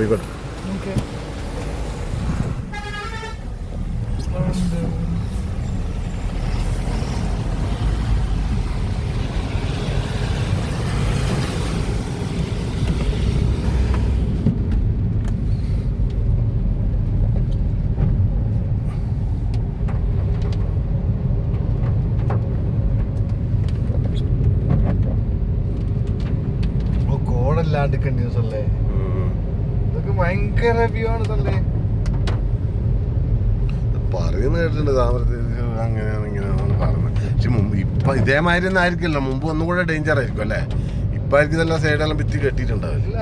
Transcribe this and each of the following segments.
പോയിക്കോട്ടെ. കോടല്ലാണ്ട് കണ്ടിന്യൂസ് അല്ലേ? ഇതൊക്കെ ഭയങ്കര വ്യൂ ആണ് പറയുന്ന കേട്ടിട്ടുണ്ട് താമരത്തിൽ അങ്ങനെയാണ് ഇങ്ങനെയാണ് പറയുന്നത്. പക്ഷെ മുമ്പ് ഇപ്പൊ ഇതേമാതിരി ഒന്നും ആയിരിക്കില്ല മുമ്പ് ഒന്നും കൂടെ ഡേഞ്ചർ ആയിരിക്കും അല്ലേ? ഇപ്പൊ ആയിരിക്കും ഇതെല്ലാം സൈഡെല്ലാം ഭിത്തി കെട്ടിയിട്ടുണ്ടാവില്ല?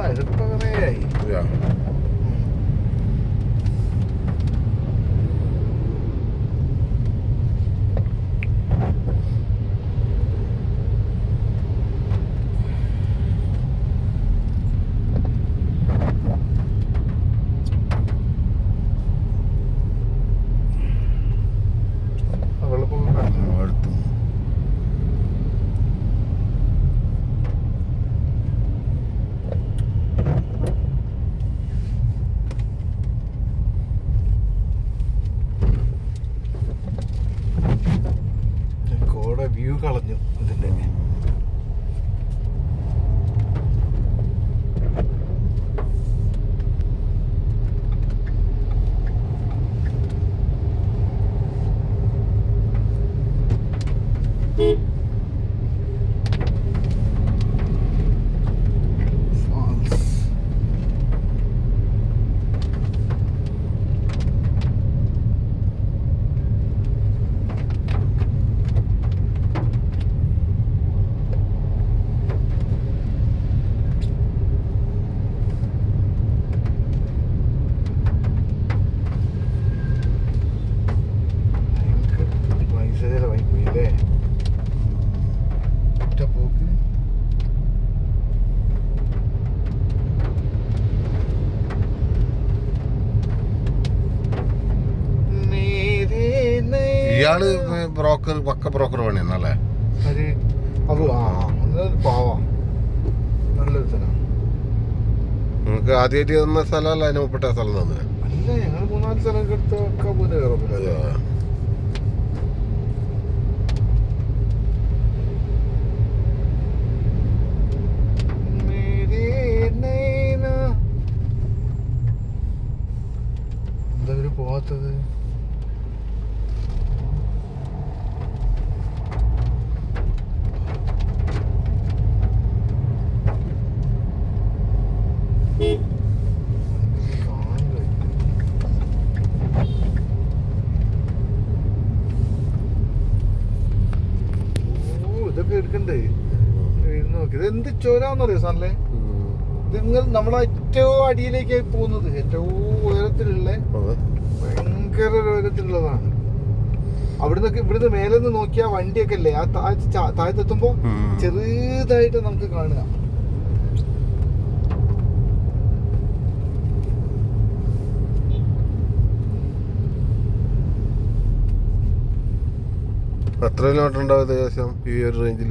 ബ്രോക്കർ പക്ക ബ്രോക്കർ പണിയാണ് അല്ലേ? അത് ആ നല്ലൊരു പാവാ. നല്ലൊരു സ്ഥലം. നിങ്ങൾക്ക് ആദ്യമായിട്ട് തന്ന സ്ഥലമല്ല അതിന് മുപ്പിട്ട സ്ഥലം തന്നെ അല്ല ഞങ്ങൾ മൂന്നാൽ സ്ഥലം എടുത്ത് ഒക്കെ പോയിട്ട് ചോരാന്നറിയോ സാറിലെ നിങ്ങൾ നമ്മളെ ഏറ്റവും അടിയിലേക്കായി പോകുന്നത് ഏറ്റവും ഉയരത്തിലുള്ള ഭയങ്കര ഉയരത്തിലുള്ളതാണ്. അവിടുന്ന് ഇവിടുന്ന് മേലെ നിന്ന് നോക്കിയാൽ വണ്ടിയൊക്കെ അല്ലേ ആ താഴത്തെത്തുമ്പോ ചെറുതായിട്ട് നമുക്ക് കാണുക. എത്ര കിലോമീറ്റർ ഉണ്ടാവും ഏകദേശം ഈ ഒരു റേഞ്ചിൽ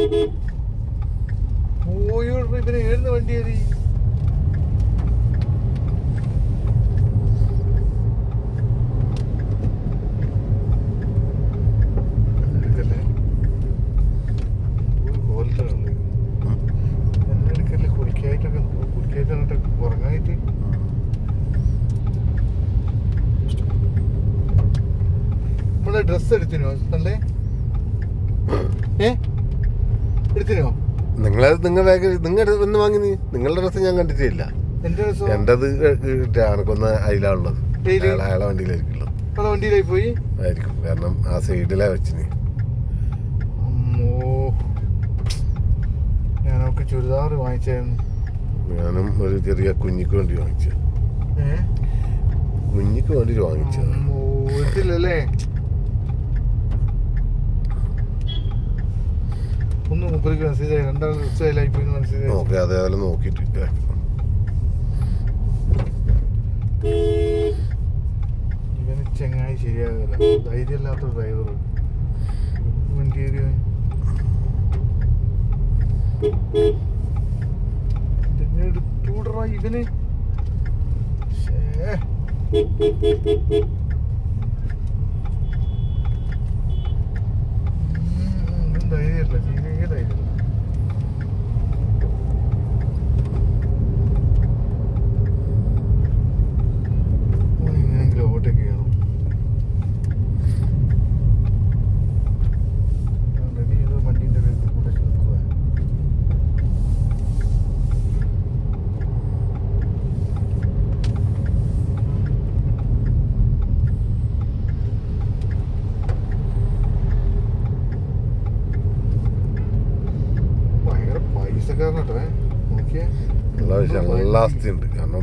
കുടിക്കായിട്ട് അങ്ങോട്ട് ഉറങ്ങായിട്ട് നമ്മളെ ഡ്രസ്സ് എടുത്തിനോ അല്ലേ? ഏ? എടുത്തിനോ നിങ്ങളത് നിങ്ങൾ നിങ്ങൾ എന്ന് വാങ്ങി നീ. നിങ്ങളുടെ ഡ്രസ്സ് ഞാൻ കണ്ടിട്ടില്ല. എന്റേത് എനക്കൊന്ന് അതിലാണുള്ളത്? അയാളെ വണ്ടിയിലായിരിക്കും വണ്ടിയിലായി പോയി? ആയിരിക്കും. കാരണം ആ സൈഡിലാ വെച്ചിന്. ചുരിദാർ വാങ്ങിച്ചായിരുന്നു. ഞാനും ഒരു ചെറിയ കുഞ്ഞിക്ക് വേണ്ടി വാങ്ങിച്ചു കുഞ്ഞിക്ക് വേണ്ടി വാങ്ങിച്ചത് ഒന്ന് മുപ്പതിക്ക് മെസ്സേജ് ആയി രണ്ടാൾ മെസ്സേജ് ആയി നോക്കി അതേപോലെ നോക്കിയിട്ട് ഇവന് ചെങ്ങായി ശരിയാകില്ല ധൈര്യമില്ലാത്ത ഡ്രൈവർ വണ്ടി എടുത്തൂടറാ ഇവന്? ശ്ശേ. പൈസക്കാരനട്ടോ എനിക്ക് നല്ല കാരണം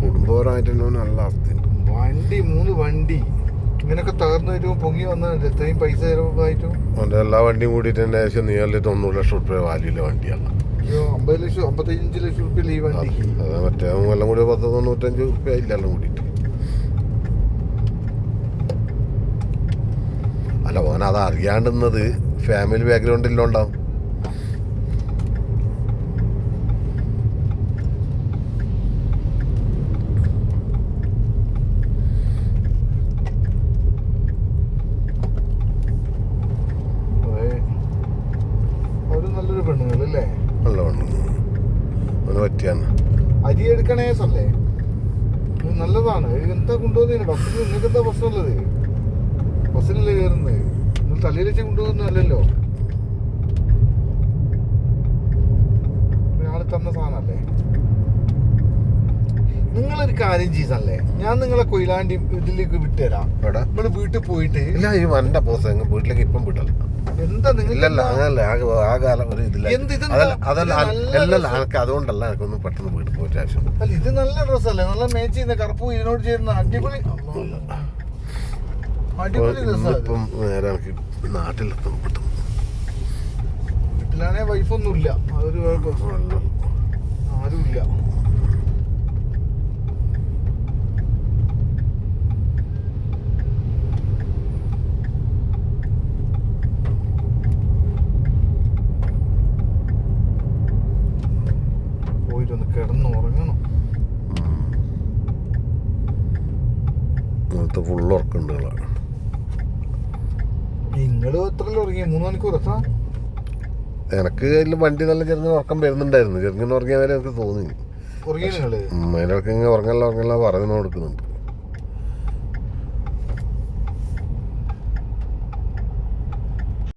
കുടുംബപരമായിട്ട് തന്നെ വണ്ടി മൂന്ന് വണ്ടി. ഇങ്ങനൊക്കെ തകർന്നു വരുമ്പോൾ പൊങ്ങി വന്നതല്ലേ ഇത്രയും പൈസ ചിലവായിട്ടും. എല്ലാ വണ്ടിയും കൂടിയിട്ട് തന്നെ ഏകദേശം നിയർലി തൊണ്ണൂറ് ലക്ഷം റുപ്യ വാല്യൂല വണ്ടിയാണ്. അയ്യോ അമ്പത് ലക്ഷം അമ്പത്തഞ്ച് ലക്ഷം റുപ്യ ഈ വണ്ടിക്ക് അത് മറ്റേ എല്ലാം കൂടി പത്ത് തൊണ്ണൂറ്റഞ്ച് റുപ്യ ഇല്ല എല്ലാം കൂടിയിട്ട്. അല്ല ഓൻ അത് അറിയാണ്ടുന്നത് ഫാമിലി ബാക്ക്ഗ്രൗണ്ടിലുണ്ടാവും അതെ അവർ നല്ലൊരു പെണ്ണുങ്ങളല്ലേ നല്ല വണ്ടി അവന് പറ്റിയാണ് അരി അല്ലേ? നല്ലതാണ്. എന്താ കൊണ്ടുപോകുന്നതിന് ബസ്സിൽ നിങ്ങൾക്ക് എന്താ പ്രശ്നമുള്ളത്? ബസ്സിലല്ലേ കയറുന്നത് നിങ്ങൾ തലയിൽ വെച്ച് കൊണ്ടുപോകുന്നതല്ലല്ലോ ഒരാൾ തന്ന സാധനല്ലേ നിങ്ങളൊരു കാര്യം ചെയ്തല്ലേ? ഞാൻ നിങ്ങളെ കൊയിലാണ്ടി ഇതിലേക്ക് വിട്ടുതരാം. ഇവിടെ വീട്ടിൽ പോയിട്ട് ഇല്ല ഈ വണ്ട ബോസ് വീട്ടിലേക്ക് ഇപ്പം വിട്ടല്ല ഇല്ലല്ല അങ്ങനല്ല ആ- ആ കാലം ഒരു ഇതില്ല. എന്ത് ഇതെന്താ? അതല്ല അതല്ല ഇത് നല്ല അല്ലല്ല എനിക്ക് അതുകൊണ്ടല്ല എനിക്കൊന്നും പെട്ടെന്ന് വീട്ടിൽ പോയിട്ട് ആവശ്യം. അല്ല ഇത് നല്ല ഡ്രസ്സല്ലേ നല്ല മേച്ച് ചെയ്യുന്ന കറുപ്പും ഇതിനോട് ചേരുന്ന അടിപൊളി ഇപ്പം നേരെ എനിക്ക് നാട്ടിലെത്തും പെട്ടെന്ന്. വീട്ടിലാണെ വൈഫൊന്നുമില്ല അതൊരു ആരുമില്ല. നിങ്ങൾ എത്രല്ലോ ഉറങ്ങി മൂന്ന് മണിക്കൂർ എത്ര എനക്ക് അതിൽ വണ്ടി നല്ല ചെറുങ്ങനെ ഉറക്കം വരുന്നുണ്ടായിരുന്നു. ചെറുങ്ങനെ ഉറങ്ങിയ വരെ എനിക്ക് തോന്നി ഉറങ്ങിയ അതിനൊക്കെ ഇങ്ങനെ ഉറങ്ങല്ല ഉറങ്ങല്ല പറഞ്ഞു കൊടുക്കുന്നുണ്ട്